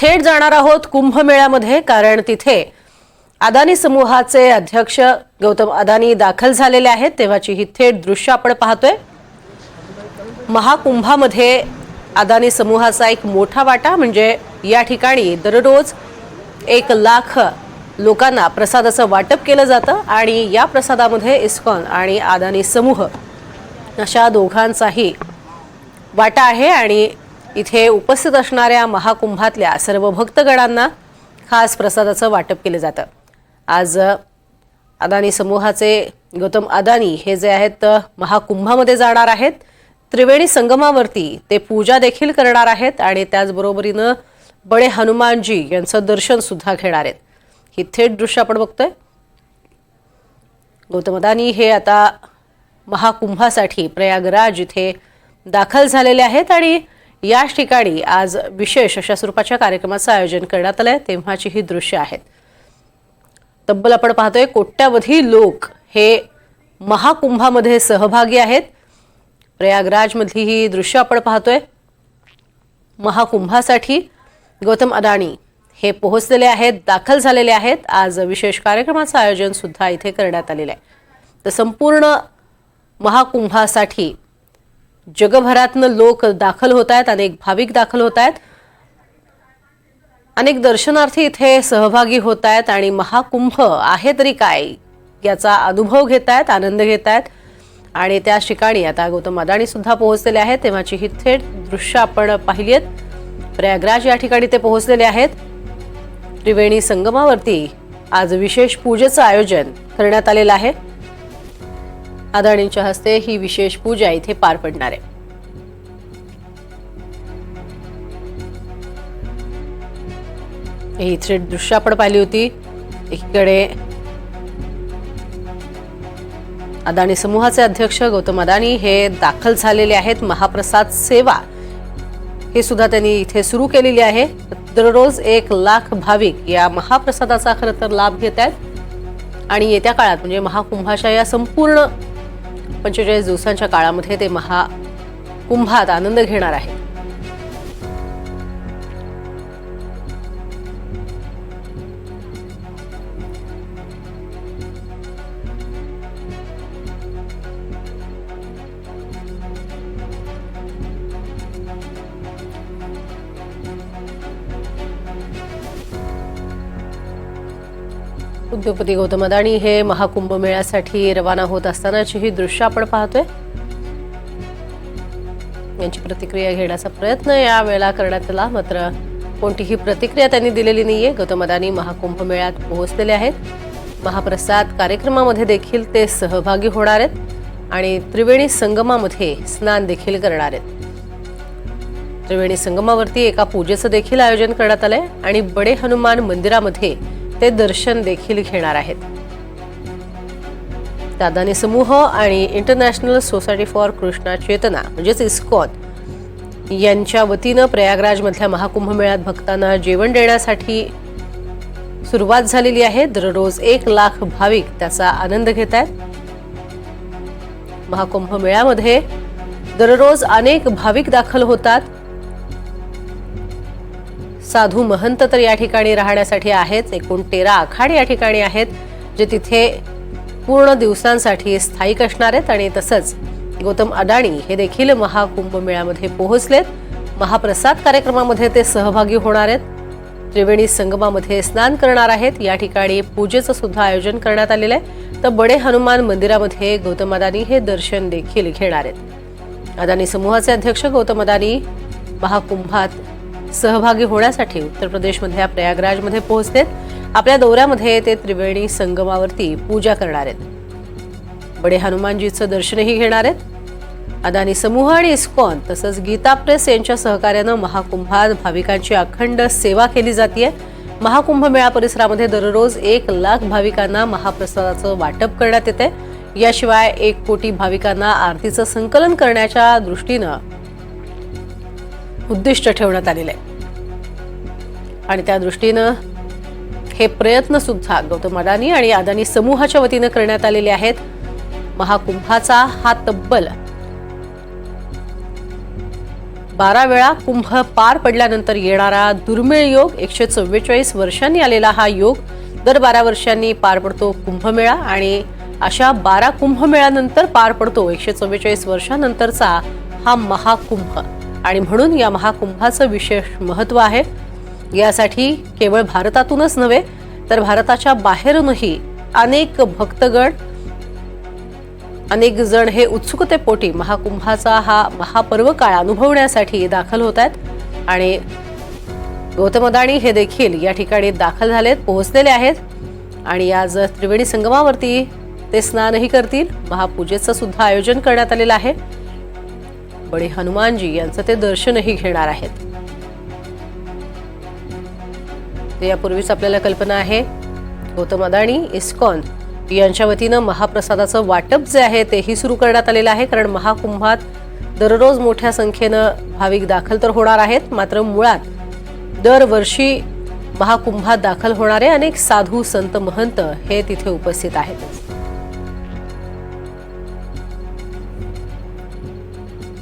थेट जाणार आहोत कुंभमेळ्यामध्ये कारण तिथे अदानी समूहाचे अध्यक्ष गौतम अदानी दाखल झालेले आहेत. तेव्हाची ही थेट दृश्य आपण पाहतोय. महाकुंभामध्ये अदानी समूहाचा एक मोठा वाटा म्हणजे या ठिकाणी दररोज एक लाख लोकांना प्रसादाचं वाटप केलं जातं आणि या प्रसादामध्ये इस्कॉन आणि अदानी समूह अशा दोघांचाही वाटा आहे आणि इथे उपस्थित असणाऱ्या महाकुंभातल्या सर्व भक्तगणांना खास प्रसादाचं वाटप केलं जातं. आज अदानी समूहाचे गौतम अदानी हे जे आहेत महाकुंभामध्ये जाणार आहेत. त्रिवेणी संगमावरती ते पूजा देखील करणार आहेत आणि त्याचबरोबरीनं बडे हनुमानजी यांचं दर्शन सुद्धा घेणार आहेत. ही थेट दृश्य आपण बघतोय. गौतम अदानी हे आता महाकुंभासाठी प्रयागराज इथे दाखल झालेले आहेत आणि याच ठिकाणी आज विशेष अशा स्वरूपाच्या कार्यक्रमाचं आयोजन करण्यात आलंय. तेव्हाची ही दृश्य आहेत. तब्बल आपण पाहतोय कोट्यावधी लोक हे महाकुंभामध्ये सहभागी आहेत. प्रयागराजमधली ही दृश्य आपण पाहतोय. महाकुंभासाठी गौतम अदाणी हे पोहोचलेले आहेत दाखल झालेले आहेत. आज विशेष कार्यक्रमाचं आयोजन सुद्धा इथे करण्यात आलेलं आहे. तर संपूर्ण महाकुंभासाठी जगभरातनं लोक दाखल होत आहेत अनेक भाविक दाखल होत आहेत. अनेक दर्शनार्थी इथे सहभागी होत आहेत आणि महाकुंभ आहे तरी काय याचा अनुभव घेत आहेत आनंद घेत आहेत. आणि त्या ठिकाणी आता गौतम अदानी सुद्धा पोहोचलेले आहेत. तेव्हाची ही थेट दृश्य आपण पाहिली आहेत. प्रयागराज या ठिकाणी ते पोहोचलेले आहेत. त्रिवेणी संगमावरती आज विशेष पूजेचं आयोजन करण्यात आलेलं आहे. अदाणींच्या हस्ते ही विशेष पूजा इथे पार पडणार आहे. ही थेट दृश्य आपण पाहिली होती. एकीकडे अदाणी समूहाचे अध्यक्ष गौतम अदाणी हे दाखल झालेले आहेत. महाप्रसाद सेवा हे सुद्धा त्यांनी इथे सुरू केलेली आहे. दररोज एक लाख भाविक या महाप्रसादाचा खरं तर लाभ घेत आहेत. आणि येत्या काळात म्हणजे महाकुंभाच्या या संपूर्ण पंचेचाळीस दिवसांच्या काळामध्ये ते महाकुंभात आनंद घेणार आहेत. उद्योगपती गौतम अदाणी हे महाकुंभ मेळ्यासाठी रवाना होत असतानाची ही दृश्य आपण पाहतोय. यांची प्रतिक्रिया घेण्याचा प्रयत्न यावेळेला करण्यात आला मात्र कोणतीही प्रतिक्रिया त्यांनी दिलेली नाहीये. गौतम अदानी महाकुंभ मेळ्यात पोहोचलेले आहेत. महाप्रसाद कार्यक्रमामध्ये देखील ते सहभागी होणार आहेत आणि त्रिवेणी संगमामध्ये स्नान देखील करणार आहेत. त्रिवेणी संगमावरती एका पूजेचं देखील आयोजन करण्यात आलंय आणि बडे हनुमान मंदिरामध्ये ते दर्शन देखील घेणार आहेत. दादानी समूह आणि इंटरनॅशनल सोसायटी फॉर कृष्णा चेतना म्हणजेच इस्कॉन यांच्या वतीनं प्रयागराजमधल्या महाकुंभ मेळ्यात भक्तांना जेवण देण्यासाठी सुरुवात झालेली आहे. दररोज एक लाख भाविक त्याचा आनंद घेत आहेत. महाकुंभ मेळ्यामध्ये दररोज अनेक भाविक दाखल होतात. साधू महंत तर या ठिकाणी राहण्यासाठी आहेत एकूण तेरा आखाडे या ठिकाणी आहेत जे तिथे पूर्ण दिवसांसाठी स्थायिक असणार आहेत आणि तसंच गौतम अडाणी हे देखील महाकुंभ मेळ्यामध्ये पोहोचलेत. महाप्रसाद कार्यक्रमामध्ये ते सहभागी होणार आहेत. त्रिवेणी संगमामध्ये स्नान करणार आहेत. या ठिकाणी पूजेचं सुद्धा आयोजन करण्यात आलेलं आहे. तर बडे हनुमान मंदिरामध्ये गौतम अदानी हे दर्शन देखील घेणार आहेत. अदानी समूहाचे अध्यक्ष गौतम अदानी महाकुंभात सहभागी होण्यासाठी उत्तर प्रदेशमधल्या प्रयागराजमध्ये पोहोचलेत आपल्या दौऱ्यामध्ये ते त्रिवेणी संगमावरती पूजा करणार आहेत. बडे हनुमानजीचं दर्शनही घेणार आहेत. अदानी समूह आणि इस्कॉन तसंच गीता प्रेस यांच्या सहकार्यानं महाकुंभात भाविकांची अखंड सेवा केली जाते महाकुंभ मेळा परिसरामध्ये दररोज एक लाख भाविकांना महाप्रसादाचं वाटप करण्यात येते याशिवाय एक कोटी भाविकांना आरतीचं संकलन करण्याच्या दृष्टीनं उद्दिष्ट ठेवण्यात आलेलं आहे. आणि त्या दृष्टीनं हे प्रयत्न सुद्धा गौतम अडाणी आणि अदानी समूहाच्या वतीनं करण्यात आलेले आहेत. महाकुंभाचा हा तब्बल बारा वेळा कुंभ पार पडल्यानंतर येणारा दुर्मिळ योग एकशे चव्वेचाळीस वर्षांनी आलेला हा योग दर बारा वर्षांनी पार पडतो कुंभमेळा आणि अशा बारा कुंभमेळ्यानंतर पार पडतो एकशे चव्वेचाळीस वर्षानंतरचा हा महाकुंभ. आणि म्हणून या महाकुंभाचं विशेष महत्त्व आहे. यासाठी केवळ भारतातूनच नव्हे तर भारताच्या बाहेरूनही अनेक भक्तगण अनेक जण हे उत्सुकतेपोटी महाकुंभाचा हा महापर्व काळ अनुभवण्यासाठी दाखल होत आहेत. आणि गौतम अदाणी हे देखील या ठिकाणी दाखल झालेत पोहोचलेले आहेत. आणि आज त्रिवेणी संगमावरती ते स्नानही करतील. महापूजेचं सुद्धा आयोजन करण्यात आलेलं आहे. बडे हनुमानजी यांचं ते दर्शनही घेणार आहेत. ते यापूर्वीच आपल्याला कल्पना आहे गौतम अदाणी इस्कॉन यांच्या वतीनं महाप्रसादाचं वाटप जे आहे तेही सुरू करण्यात आलेलं आहे कारण महाकुंभात दररोज मोठ्या संख्येनं भाविक दाखल तर होणार आहेत मात्र मुळात दरवर्षी महाकुंभात दाखल होणारे अनेक साधू संत महंत हे तिथे उपस्थित आहेत.